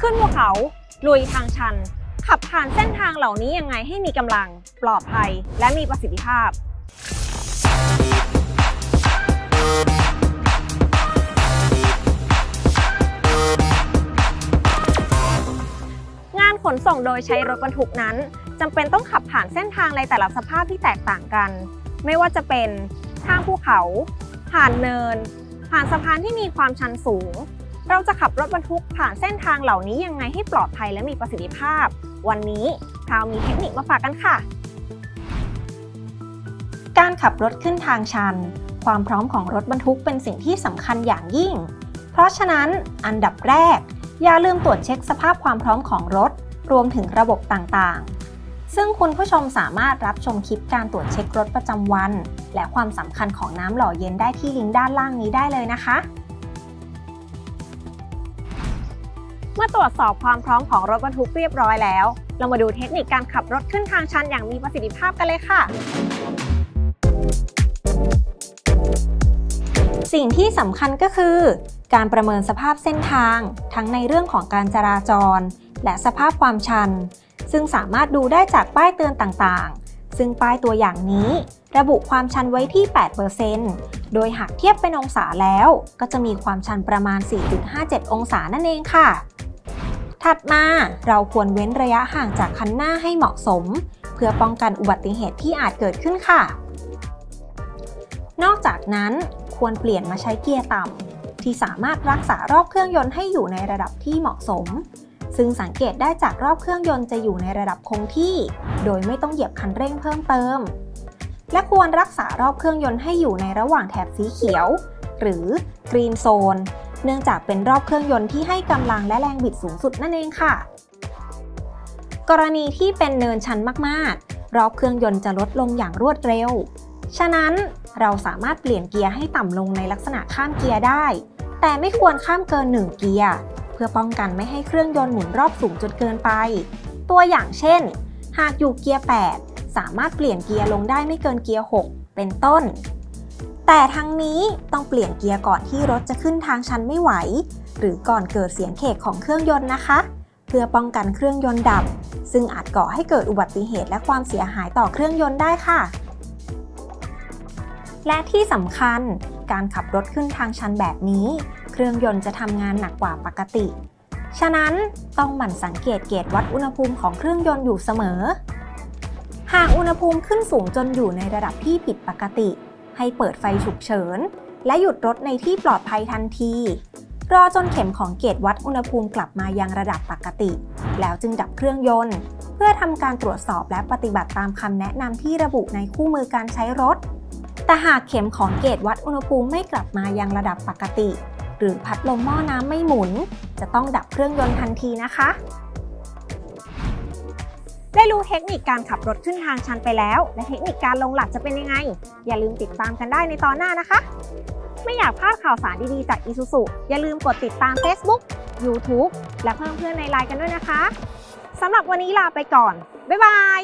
ขึ้นภูเขา ลุยทางชัน ขับผ่านเส้นทางเหล่านี้ยังไงให้มีกำลัง ปลอดภัย และมีประสิทธิภาพงานขนส่งโดยใช้รถบรรทุกนั้นจำเป็นต้องขับผ่านเส้นทางในแต่ละสภาพที่แตกต่างกัน ไม่ว่าจะเป็นทางภูเขา ผ่านเนิน ผ่านสะพานที่มีความชันสูง เราจะขับรถบรรทุกผ่านเส้นทางเหล่านี้ยังไงให้ปลอดภัยและมีประสิทธิภาพ วันนี้พราวมีเทคนิคมาฝากกันค่ะ การขับรถขึ้นทางชัน ความพร้อมของรถบรรทุกเป็นสิ่งที่สำคัญอย่างยิ่ง เพราะฉะนั้นอันดับแรก อย่าลืมตรวจเช็คสภาพความพร้อมของรถ รวมถึงระบบต่างๆ ซึ่งคุณผู้ชมสามารถรับชมคลิปการตรวจเช็ครถประจำวัน และความสำคัญของน้ำหล่อเย็นได้ที่ลิงก์ด้านล่างนี้ได้เลยนะคะ เมื่อตรวจสอบความพร้อมของรถบรรทุกเรียบร้อยแล้ว เรามาดูเทคนิคการขับรถขึ้นทางชันอย่างมีประสิทธิภาพกันเลยค่ะ สิ่งที่สำคัญก็คือ การประเมินสภาพเส้นทาง ทั้งในเรื่องของการจราจร และสภาพความชัน ซึ่งสามารถดูได้จากป้ายเตือนต่างๆ ซึ่งป้ายตัวอย่างนี้ ระบุความชันไว้ที่ 8%โดยหากเทียบเป็นองศาแล้ว ก็จะมีความชันประมาณ 4.57 องศานั่นเองค่ะ ถัดมาเราควรเว้นระยะห่างจากคันหน้าให้เหมาะสม เพื่อป้องกันอุบัติเหตุที่อาจเกิดขึ้นค่ะ นอกจากนั้นควรเปลี่ยนมาใช้เกียร์ต่ำที่สามารถรักษารอบเครื่องยนต์ให้อยู่ในระดับที่เหมาะสม ซึ่งสังเกตได้จากรอบเครื่องยนต์จะอยู่ในระดับคงที่ โดยไม่ต้องเหยียบคันเร่งเพิ่มเติม และควรรักษารอบเครื่องยนต์ให้อยู่ในระหว่างแถบสีเขียว หรือ Green Zone เนื่องจากเป็นรอบเครื่องยนต์ที่ให้กำลังและแรงบิดสูงสุดนั่นเองค่ะ กรณีที่เป็นเนินชันมากๆ รอบเครื่องยนต์จะลดลงอย่างรวดเร็ว ฉะนั้นเราสามารถเปลี่ยนเกียร์ให้ต่ำลงในลักษณะข้ามเกียร์ได้ แต่ไม่ควรข้ามเกิน 1 เกียร์ พื่อป้องกันไม่ให้เครื่องยนต์หมุนรอบสูงจนเกินไป ตัวอย่างเช่น หากอยู่เกียร์ 8 สามารถเปลี่ยนเกียร์ลงได้ไม่เกินเกียร์ 6 เป็นต้น แต่ทั้งนี้ต้องเปลี่ยนเกียร์ก่อนที่รถจะขึ้นทางชันไม่ไหว หรือก่อนเกิดเสียงเคกของเครื่องยนต์นะคะ เพื่อป้องกันเครื่องยนต์ดับ ซึ่งอาจก่อให้เกิดอุบัติเหตุและความเสียหายต่อเครื่องยนต์ได้ค่ะ และที่สำคัญการขับรถขึ้นทางชันแบบนี้ เครื่องยนต์จะทำงานหนักกว่าปกติ ฉะนั้นต้องหมั่นสังเกตเกจวัดอุณหภูมิของเครื่องยนต์อยู่เสมอ หากอุณหภูมิขึ้นสูงจนอยู่ในระดับที่ผิดปกติ ให้เปิดไฟฉุกเฉิน และหยุดรถในที่ปลอดภัยทันที รอจนเข็มของเกจวัดอุณหภูมิกลับมายังระดับปกติ แล้วจึงดับเครื่องยนต์ เพื่อทำการตรวจสอบและปฏิบัติตามคำแนะนำที่ระบุในคู่มือการใช้รถแต่หากเข็มของเกจวัดอุณหภูมิไม่กลับมายังระดับปกติ หรือพัดลมหม้อน้ำไม่หมุน จะต้องดับเครื่องยนต์ทันทีนะคะ ได้รู้เทคนิคการขับรถขึ้นทางชันไปแล้ว และเทคนิคการลงหลักจะเป็นยังไง อย่าลืมติดตามกันได้ในตอนหน้านะคะ ไม่อยากพลาดข่าวสารดีๆจาก Isuzu อย่าลืมกดติดตาม Facebook YouTube และเพิ่มเพื่อนในไลน์กันด้วยนะคะสำหรับวันนี้ลาไปก่อน บ๊ายบาย